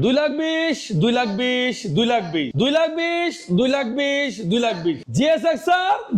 দুই লাখ বিশ দুই লাখ বিশ দুই লাখ বিশ দুই লাখ বিশ দুই লাখ বিশ দুই লাখ বিশ। জিএসএক্স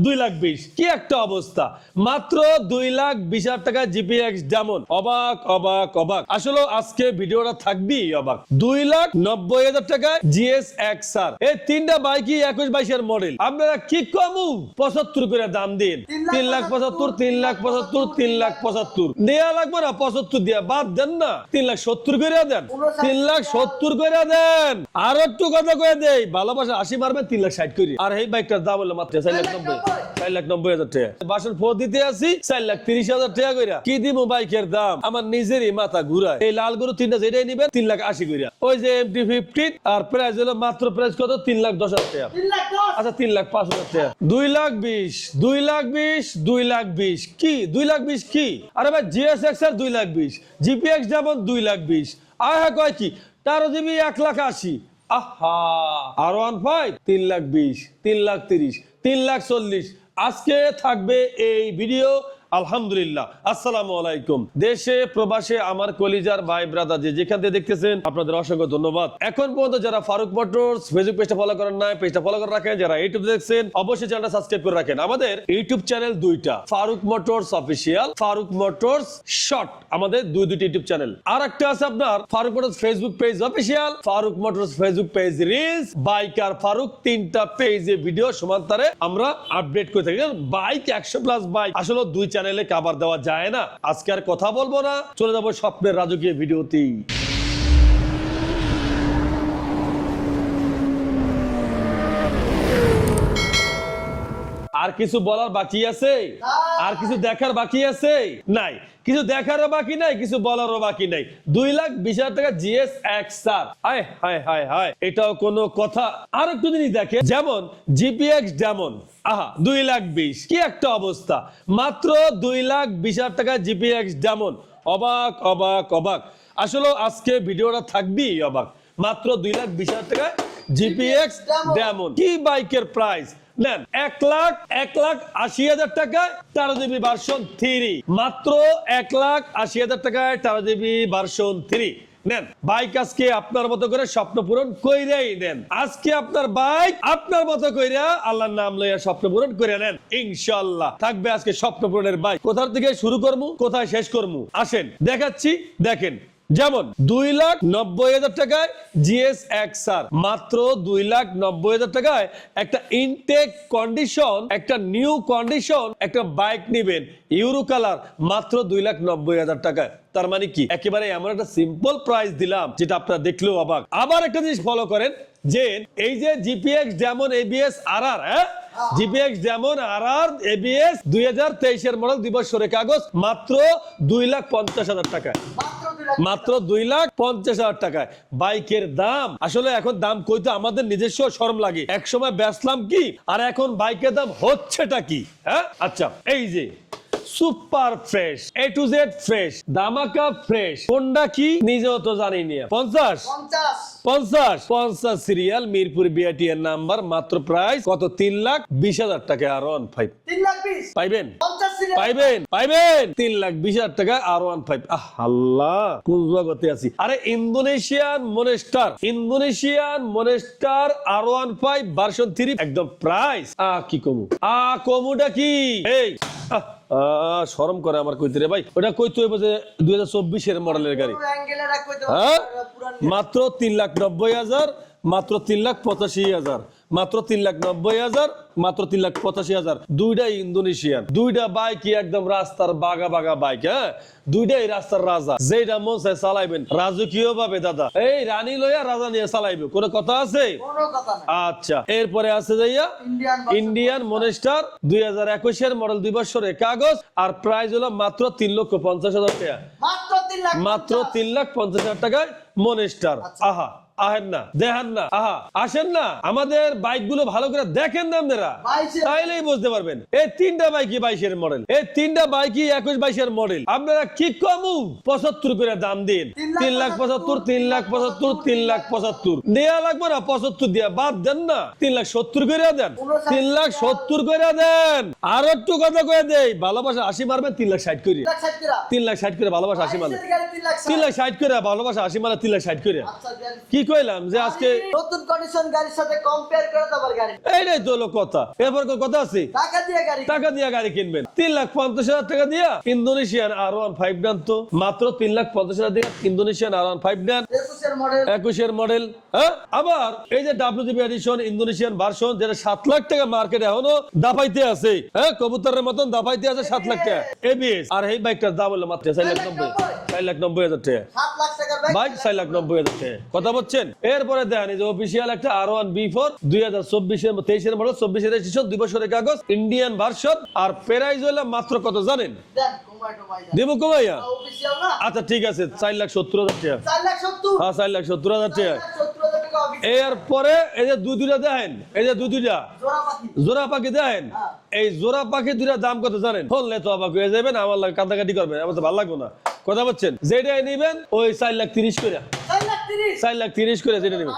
দুই লাখ বিশ। কি একটা অবস্থা? মাত্র দুই লাখ বিশ হাজার টাকা জিপিএক্স যেমন। অবাক অবাক অবাক। আসলে আজকে ভিডিওটা থাকবি অবাক। দুই লাখ নব্বই হাজার টাকায় জিএস এক্স আর। এই তিনটা বাইকই একুশ বাইশের মডেল। আপনারা কি কমু? পঁচাত্তর করে দাম দিন। তিন লাখ পঁচাত্তর তিন লাখ পঁচাত্তর তিন লাখ পঁচাত্তর। দেয়া লাগবে না পঁচাত্তর দিয়া। বাদ দেন না। তিন লাখ সত্তর করে দেন। তিন লাখ সত্তর করে দেন। আর একটু কথা কয়ে দেই ভালোবাসা আশি মারবে তিন লাখ ষাট করি আর এই বাইকটার দাম হলো মাত্র চার লাখ নব্বই। চার লাখ নব্বই হাজার টাকা। বাসন ফোর দিতে আসি চার লাখ তিরিশ হাজার টাকা কইরা। কি দিব বাইকের দাম? আমার নিজেরই মাথা ঘুরায়। এই লাল গরু তিনটা যেটাই নিবেন তিন লাখ আশি কইরা। ওই যে এমটি ফিফটিন আর প্রাইস হলো মাত্র প্রাইস কত? তিন লাখ দশ হাজার টাকা। আচ্ছা তিন লাখ পাঁচ হাজার টাকা। দুই লাখ বিশ দুই লাখ বিশ দুই লাখ বিশ। কি? দুই লাখ বিশ কি? আরে ভাই জিএসএক্স আর দুই লাখ বিশ জিপিএক্স যেমন দুই লাখ বিশ। আর হ্যাঁ কয় কি? তেরো জিবি এক লাখ আশি। আহা। আর ওয়ান ফাইভ তিন লাখ বিশ তিন লাখ তিরিশ তিন লাখ চল্লিশ। আজকে থাকবে এই ভিডিও আলহামদুলিল্লাহ, আসসালামু আলাইকুম। দেশে, প্রবাসে আমার কলিজার ভাই ব্রাদার যে যেখান থেকে দেখতেছেন, আপনাদের অসংখ্য ধন্যবাদ। এখন পর্যন্ত যারা ফারুক মোটরস ফেসবুক পেজটা ফলো করেন না পেজটা ফলো করে রাখেন। যারা ইউটিউব দেখছেন, অবশ্যই চ্যানেলটা সাবস্ক্রাইব করে রাখেন। আমাদের ইউটিউব চ্যানেল দুইটা, Faruk motors official Faruk motors short আমাদের দুই দুটি ইউটিউব চ্যানেল আর একটা আছে আপনার, Faruk motors Facebook page official Faruk motors Facebook page reels bike আর ফারুক তিনটা পেজে ভিডিও সমান্তরে আমরা আপডেট করে থাকি। বাইক একশো প্লাস বাইক আসলে দুই চ্যানেলে কাবার দেওয়া যায় না। আজকে আর কথা বলব না। চলে যাব স্বপ্নের রাজকীয় ভিডিওতেই। আর কিছু বলার বাকি আছে? আর কিছু দেখার বাকি আছে? নাই। কিছু দেখারও বাকি নাই কিছু বলারও বাকি নাই। দুই লাখ বিশ হাজার টাকা জিএস এক্স আর হায় হায় হায় হায়। এটাও কোনো কথা। আর একটু জিনিস দেখে যেমন জিপিএক্স যেমন। আহা দুই লাখ বিশ। কি একটা অবস্থা। মাত্র দুই লাখ বিশ হাজার টাকা জিপিএক্স যেমন। অবাক অবাক অবাক। আসলে আজকে ভিডিওটা থাকবি অবাক। মাত্র দুই লাখ বিশ হাজার টাকা জিপিএক্স ডেমন কি বাইকের প্রাইস নেন, এক লাখ এক লাখ আশি হাজার টাকায় ভার্সন থ্রি। মাত্র এক লাখ আশি হাজার টাকায় ভার্সন থ্রি। নেন, বাইক আজকে আপনার মতো করে স্বপ্ন পূরণ কইরাই নেন। আজকে আপনার বাইক আপনার মতো কইরা আল্লাহর নাম লইয়া স্বপ্ন পূরণ করে নেন ইনশাল্লাহ থাকবে আজকে স্বপ্ন পূরণের বাইক। কোথার থেকে শুরু করব কোথায় শেষ করব আসেন, দেখাচ্ছি, দেখেন। যেমন দুই লাখ নব্বই হাজার টাকায় জিএস এক্স আর মাত্র দুই লাখ নব্বই হাজার টাকায় একটা ইনটেক কন্ডিশন একটা নিউ কন্ডিশন একটা বাইক নিবেন। ইউরো কালার মাত্র দুই লাখ নব্বই হাজার টাকায়। তার মানে কি? একেবারে এমন একটা সিম্পল প্রাইস দিলাম, যেটা আপনারা দেখলেও অবাক। আবার একটা জিনিস ফলো করেন, যে এই যে জিপিএক্স যেমন এবিএস আর আর হ্যাঁ? জিপিএক্স যেমন আর আর এবিএস দুই হাজার তেইশের মডেল দুই বছরের কাগজ, মাত্র দুই লাখ পঞ্চাশ হাজার টাকায়। মাত্র দুই লাখ পঞ্চাশ হাজার টাকায়। বাইকের দাম, আসলে এখন দাম কইতে আমাদের নিজস্ব শরম লাগে। এক সময় বেচলাম কি, আর এখন বাইকের দাম হচ্ছেটা কি? হ্যাঁ? আচ্ছা এই যে, super fresh A to Z fresh, দামাকা fresh, কোনটা কি? নিজেও তো জানি পঞ্চাশ? পঞ্চাশ। পঞ্চাশ পঞ্চাশ সিরিয়াল মিরপুর বিআটি এর নাম্বার মাত্র প্রাইস কত? তিন লাখ বিশ হাজার টাকা আর ওয়ান ফাইভ পাইবেন? পাইবেন? পাইবেন? তিন লাখ বিশ হাজার টাকা আর ওয়ান ফাইভ আল্লাহ কোন জগতে আছি? আরে ইন্দোনেশিয়ান মনেস্টার ইন্দোনেশিয়ান মনেস্টার আর ওয়ান ফাইভ ভার্সন থ্রি একদম প্রাইস আ কি কমু? আ কমুটা কি? এই শরম করে আমার কইতে রে ভাই। ওটা কইতে হইব যে হাজার চব্বিশের মডেলের গাড়ি। হ্যাঁ? মাত্র তিন লাখ নব্বই হাজার, মাত্র তিন লাখ পঁচাশি হাজার। মাত্র তিন লাখ নব্বই হাজার মাত্র তিন লাখ পঁচাশি হাজার। দুইটাই ইন্দোনেশিয়ান দুইটা বাইক একদম রাস্তার বাগা বাগা বাইক হ্যাঁ? দুইটাই রাস্তার রাজা। যেটা মন চায় চালাইবেন। রাজকীয় ভাবে দাদা। এই রানী লইয়া রাজা নিয়ে চালাইবে। কোনো কথা আছে? আচ্ছা এরপরে আছে যাইয়া ইন্ডিয়ান মনেস্টার দুই হাজার একুশের মডেল দুই বছরের কাগজ আর প্রাইস হলো মাত্র তিন লক্ষ পঞ্চাশ হাজার টাকা। মাত্র তিন লাখ পঞ্চাশ। হাজার টাকায় মনেস্টার আহা। আহেন না দেখেন না আহা আসেন না আমাদের বাইকগুলো ভালো করে দেখেন না আপনারা তাইলেই বুঝতে পারবেন এই তিনটা বাইকই বাইশের মডেল এই তিনটা বাইকই একুশ বাইশের মডেল আপনারা কি কমু পঁচাত্তর করে দাম দিন তিন লাখ পঁচাত্তর তিন লাখ পঁচাত্তর তিন লাখ পঁচাত্তর দেয়া লাগবে না পঁচাত্তর দিয়া বাদ দেন না তিন লাখ সত্তর করে দেন তিন লাখ সত্তর করে দেন আর একটু কথা কয়ে দেই ভালোবাসা আশি মারবেন তিন লাখ ষাট করে। তিন লাখ ষাট করে ভালোবাসা আশি গাড়ি তিন লাখ ষাট। করে ভালোবাসা আশি মারলে তিন লাখ ষাট করে আচ্ছা, কি কইলাম যে আজকে নতুন কন্ডিশন গাড়ির সাথে কম্পেয়ার করে দেবার গাড়ি। এইটাই তো হলো কথা। এরপর কথা আছে? টাকা দিয়ে গাড়ি টাকা দিয়ে গাড়ি কিনবেন। তিন লাখ পঞ্চাশ হাজার টাকা দিয়া Indonesian R one five done তো। মাত্র তিন লাখ পঞ্চাশ হাজার টাকা Indonesian R one five done একুশের মডেল হ্যাঁ? আবার এই যে ডাব্লিউজিবি এডিশন ইন্দোনেশিয়ান ভার্সন যেটা সাত লাখ টাকা মার্কেটে এখনও দাপাইতে আছে হ্যাঁ? কবুতরের মতন দাপাইতে আছে সাত লাখ টাকা। এবিএস আর এই বাইকটার দাম হলো মাত্র চার লাখ নব্বই। চার লাখ নব্বই। হাজার টাকা। বাইক বাইক লাখ নব্বই হাজার টাকা। কথা বলছেন? এরপরে দেখেন এই যে অফিসিয়াল একটা আর ওয়ান বি ফোর দুই হাজার চব্বিশের তেইশের মডেল চব্বিশের রেজিস্ট্রেশন দুই বছরের কাগজ ইন্ডিয়ান ভার্সন আর প্রাইস হলো মাত্র কত জানেন? দেন কমাই টমাই দেন দেবো কমাইয়া আচ্ছা ঠিক আছে চার লাখ সত্তর হাজার টাকা। হ্যাঁ চার লাখ সত্তর হাজার টাকা। এরপরে এই যে দুই দুইটা দেখেন এই যে দুই দুইটা। জোড়া পাখি। দেখেন? হ্যাঁ। এই জোড়া পাখি দুইটা দাম কত জানেন? ফোনলে তো অবাক হয়ে যাবেন আমার লাগে কান্দাকাটি করবেন আমার তো ভালো লাগবে না। কথা বলছেন? যেটাই নিবেন ওই চার লাখ তিরিশ করে। চার লাখ তিরিশ? করে যেটা নিবেন।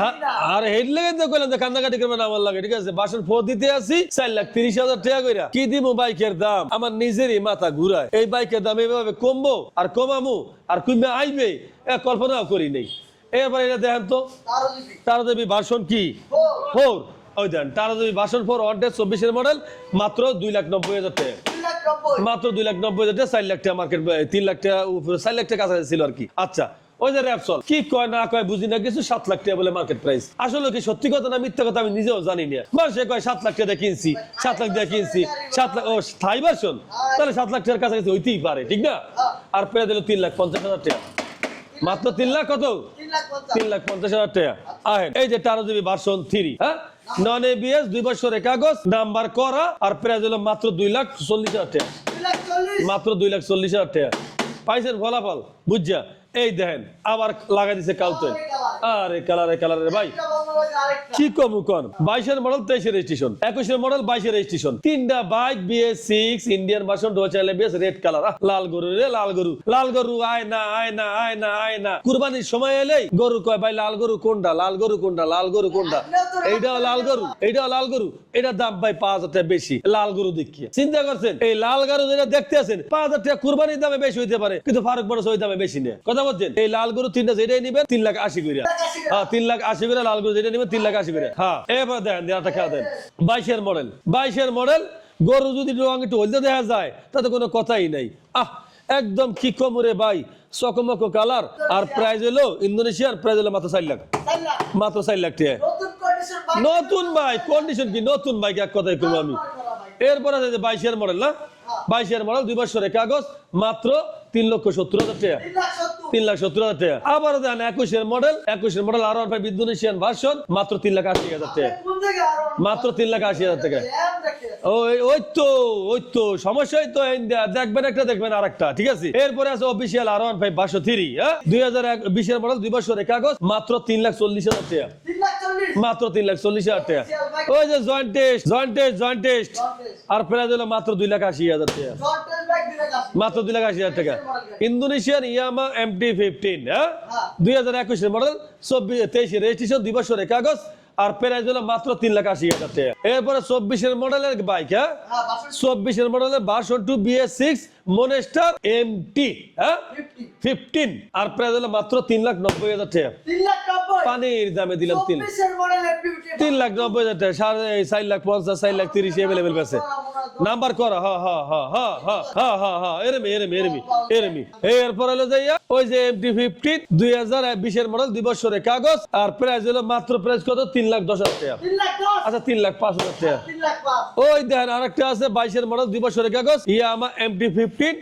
হ্যাঁ, আর হেড লেগে তো কইলাম যে কান্দাকাটি করবেন আমার লাগে ঠিক আছে? বাসন ফোর দিতে আসি চার লাখ তিরিশ হাজার টাকা কইরা। কি দিব বাইকের দাম? আমার নিজেরই মাথা ঘুরায়। এই বাইকের দাম এইভাবে কমবো আর কমামু আর কমবে আইবে কল্পনাও করি নেই। এরপরে এটা দেখেন তো তারও যদি তারা দেবী ভার্সন কি? ফোর। ওই দেন তারা দেবী ভার্সন ফোর ওয়ান ডেট চব্বিশের মডেল মাত্র দুই লাখ নব্বই হাজার টাকা। মাত্র দুই লাখ নব্বই হাজার টাকা চার লাখ টাকা মার্কেট তিন লাখ টাকা চার লাখ টাকা কাছাকাছি ছিল আর কি। আচ্ছা ওই যে র্যাপসল কি কয় না কয় বুঝি না কিছু সাত লাখ টাকা বলে মার্কেট প্রাইস আসলে কি সত্যি কথা না মিথ্যা কথা আমি নিজেও জানি না। মানুষে কয় সাত লাখ টাকা কিনছি সাত লাখ দিয়ে কিনছি সাত লাখ ও থাই ভার্সন তাহলে সাত লাখ টাকার কাছাকাছি হইতেই পারে ঠিক না? আর পেয়ে দিল তিন লাখ পঞ্চাশ হাজার টাকা। মাত্র তিন লাখ কত? তিন লাখ পঞ্চাশ। হাজার টাকা। আহেন এই যে তেরো জিবি ভার্সন থ্রি হ্যাঁ? নন এবিএস দুই বছরের কাগজ নাম্বার করা আর প্রাইস হলো মাত্র দুই লাখ চল্লিশ হাজার টাকা। মাত্র দুই লাখ চল্লিশ হাজার টাকা। পাইছেন ফলাফল? বুঝছা এই দেখেন আবার লাগাই দিছে কাউতে। আরে কালারে। কালারে ভাই। একটা বন্ধ হয়েছে আরেকটা কি কম কন বাইশের মডেল তেইশের রেজিস্ট্রেশন একুশের মডেল বাইশের রেজিস্ট্রেশন তিনটা bike BS six Indian version ডোচাইলে বেশ রেড কালার লাল গরু রে লাল গরু। লাল গরু আয় না আয় না আয় না আয় না কুরবানির সময় এলেই গরু কয় ভাই লাল গরু কোনটা? লাল গরু কোনটা? লাল গরু কোনটা? এইটাও লাল গরু এইটাও লাল গরু। এটার দাম ভাই পাঁচ হাজার টাকা বেশি। লাল গরু দেখিয়ে। চিন্তা করছেন? এই লাল গরু যেটা দেখতে আছেন পাঁচ হাজার টাকা কুরবানির দামে বেশি হইতে পারে। কিন্তু ফারুক বড় ওই দামে বেশি নেই কথা বলছেন? এই লাল গরু তিনটা যেটাই নিবেন তিন লাখ আশি করে হ্যাঁ তিন লাখ আশি করে লাল গরু যেটা নিবেন তিন লাখ আশি করে। হ্যাঁ। এবার দেখেন দেওয়াটা দেন। বাইশের মডেল। বাইশের মডেল গরু যদি রং একটু হলদে দেখা যায় তাতে কোনো কথাই নাই। আহ একদম কি কমরে ভাই চকমক কালার। আর প্রাইস হলো ইন্দোনেশিয়ার প্রাইস হলো মাত্র চার লাখ। মাত্র চার লাখ টাকা। নতুন কন্ডিশন কি? নতুন বাইক এক কথাই কমু আমি। এরপর আছে বাইশের মডেল না? বাইশের মডেল দুই বছরের কাগজ মাত্র তিন লক্ষ সত্তর হাজার টাকা। তিন লাখ সত্তর হাজার টাকা। আবার দেন একুশের মডেল একুশের মডেল আর ভাই ইন্দোনেশিয়ান ভার্সন মাত্র তিন লাখ আশি হাজার টাকা। আরও মাত্র তিন লাখ আশি হাজার টাকা। ওই ওই তো ওই তো সমস্যাই তো দেখবেন একটা দেখবেন আরেকটা ঠিক আছে? এরপরে আছে অফিসিয়াল আর ওয়ান ফাইভ বারোশো থ্রি হ্যাঁ? দুই হাজার এক বিশের মডেল দুই বছরের কাগজ মাত্র তিন লাখ চল্লিশ হাজার টাকা। মাত্র তিন লাখ চল্লিশ হাজার টাকা। ওই যে joint test joint test joint test আর প্রাইস হলো মাত্র দুই লাখ আশি হাজার টাকা। মাত্র দুই লাখ আশি হাজার টাকা। ইন্দোনেশিয়ান ইয়ামা এমটি ফিফটিন হ্যাঁ? হ্যাঁ। দুই হাজার একুশের মডেল চব্বিশ তেইশে রেজিস্ট্রেশন দুই বছরের কাগজ আর প্রাইস হলো মাত্র তিন লাখ আশি হাজার টাকা। এরপরে চব্বিশের মডেলের বাইক হ্যাঁ? হ্যাঁ চব্বিশের মডেলের version two BS six monster MT হ্যাঁ? ফিফটি ফিফটিন আর প্রাইস হলো মাত্র তিন লাখ নব্বই হাজার টাকা। তিন লাখ নব্বই? পানির দামে দিলাম তিন। তিন লাখ নব্বই হাজার টাকা সাড়ে চার লাখ পঞ্চাশ চার লাখ তিরিশ এভেলেবেল পেছে নাম্বার করা হা হা হা হা হা হা হা হা এরমি এরমি এরমি এরমি। এরপর হলো যাইয়া ওই যে এমটি ফিফটিন দুই হাজার বিশের মডেল দুই বছরের কাগজ আর প্রাইস হলো মাত্র প্রাইস কত? তিন লাখ দশ হাজার টাকা। তিন লাখ দশ? আচ্ছা তিন লাখ পাঁচ হাজার টাকা। পাঁচ। ওই দেখেন আরেকটা আছে বাইশের মডেল দুই বছরের কাগজ। ইয়া আমার এমটি ফিফটিন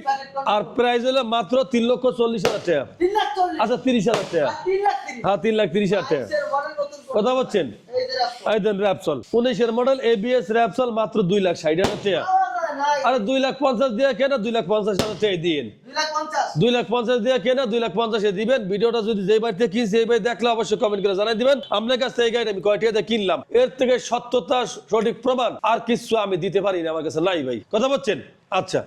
আর প্রাইস হলো মাত্র তিন লক্ষ চল্লিশ হাজার টাকা। আচ্ছা তিরিশ হাজার টাকা। হ্যাঁ তিন লাখ তিরিশ হাজার টাকা। কথা বলছেন? এই দেন র্যাপসল উনিশের মডেল এবিএস র্যাপসল মাত্র দুই লাখ ষাট হাজার টাকা। আরে দুই লাখ পঞ্চাশ দিয়ে কেন দুই লাখ পঞ্চাশ হাজার টাকা দিন দুই লাখ পঞ্চাশ। কেনা, দুই লাখ দিতে পারি আচ্ছা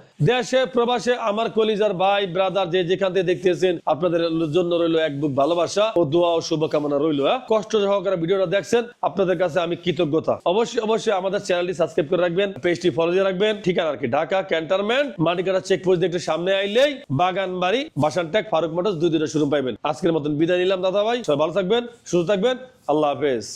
আমার কলিজার ভাই ব্রাদার যে যেখান থেকে দেখতেছেন, আপনাদের জন্য রইল এক বুক ভালোবাসা ও দোয়া ও শুভকামনা রইল হ্যাঁ? কষ্ট সহকারে ভিডিওটা দেখছেন, আপনাদের কাছে আমি কৃতজ্ঞতা। অবশ্যই অবশ্যই আমাদের চ্যানেলটি সাবস্ক্রাইব করে রাখবেন পেজটি ফলো দিয়ে রাখবেন। ঠিকানা আর কি? ঢাকা ক্যান্টনমেন্ট মানিকাটা চেকপোস্ট দেখতে সামনে আইলেই বাগান বাড়ি বাসান ট্যাগ, ফারুক মোটরস দুই দিনের শুরু পাইবেন। আজকের মতন বিদায় নিলাম দাদা ভাই সবাই ভালো থাকবেন, সুস্থ থাকবেন। আল্লাহ হাফেজ।